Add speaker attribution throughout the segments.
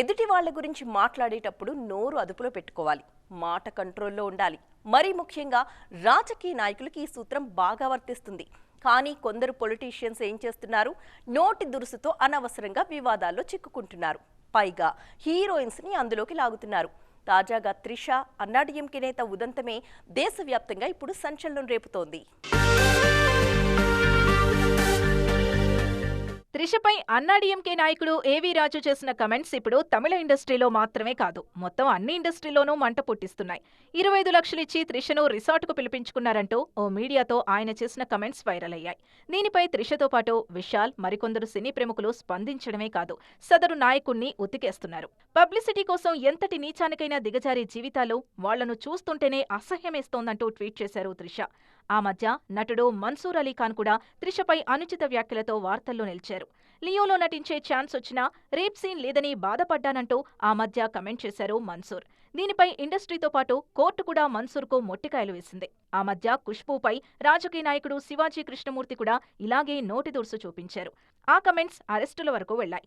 Speaker 1: ఎదుటి వాళ్ళ గురించి మాట్లాడేటప్పుడు నోరు అదుపులో పెట్టుకోవాలి. మాట కంట్రోల్లో ఉండాలి. మరీ ముఖ్యంగా రాజకీయ నాయకులకి ఈ సూత్రం బాగా వర్తిస్తుంది. కానీ కొందరు పొలిటీషియన్స్ ఏం చేస్తున్నారు? నోటి దురుసుతో అనవసరంగా వివాదాల్లో చిక్కుకుంటున్నారు. పైగా హీరోయిన్స్ని అందులోకి లాగుతున్నారు. తాజాగా త్రిష అన్నాడీఎంకే నేత ఉదంతమే దేశవ్యాప్తంగా ఇప్పుడు సంచలనం రేపుతోంది.
Speaker 2: త్రిషపై అన్నాడీఎంకే నాయకుడు ఏవీ రాజు చేసిన కమెంట్స్ ఇప్పుడు తమిళ ఇండస్ట్రీలో మాత్రమే కాదు మొత్తం అన్ని ఇండస్ట్రీలోనూ మంట పుట్టిస్తున్నాయి. ఇరవై ఐదు లక్షలిచ్చి త్రిషను రిసార్ట్కు పిలిపించుకున్నారంటూ ఓ మీడియాతో ఆయన చేసిన కమెంట్స్ వైరల్ అయ్యాయి. దీనిపై త్రిషతో పాటు విశాల్ మరికొందరు సినీ ప్రముఖులు స్పందించడమే కాదు సదరు నాయకుణ్ణి ఉతికేస్తున్నారు. పబ్లిసిటీ కోసం ఎంతటి నీచానికైనా దిగజారే జీవితాలు వాళ్ళను చూస్తుంటేనే అసహ్యమేస్తోందంటూ ట్వీట్ చేశారు త్రిష. ఆ మధ్య నటుడు మన్సూర్ అలీ ఖాన్ కూడా త్రిషపై అనుచిత వ్యాఖ్యలతో వార్తల్లో నిలిచారు. లియోలో నటించే ఛాన్స్ వచ్చినా రేప్ సీన్ లేదని బాధపడ్డానంటూ ఆ మధ్య కమెంట్ చేశారు మన్సూర్. దీనిపై ఇండస్ట్రీతో పాటు కోర్టు కూడా మన్సూర్కు మొట్టికాయలు వేసింది. ఆ మధ్య ఖుష్బూపై రాజకీయ నాయకుడు శివాజీ కృష్ణమూర్తి కూడా ఇలాగే నోటిదూర్సు చూపించారు. ఆ కమెంట్స్ అరెస్టుల వరకు వెళ్ళాయి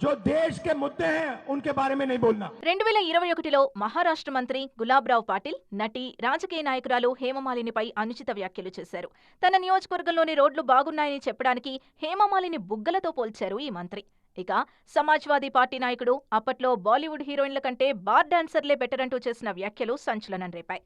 Speaker 3: जो देश के मुद्दे हैं उनके बारे में नहीं बोलना
Speaker 2: రెండు వేల ఇరవై ఒకటిలో మహారాష్ట్ర మంత్రి గులాబ్రావ్ పాటిల్ నటి రాజకీయ నాయకురాలు హేమమాలినిపై అనుచిత వ్యాఖ్యలు చేశారు తన నియోజకవర్గంలోని రోడ్లు బాగున్నాయని చెప్పడానికి హేమమాలిని బుగ్గలతో పోల్చారు ఈ మంత్రి ఇక సమాజ్వాదీ పార్టీ నాయకుడు అప్పట్లో బాలీవుడ్ హీరోయిన్ల కంటే బార్ డాన్సర్లే బెటర్ అంటూ చేసిన వ్యాఖ్యలు సంచలనం రేపాయి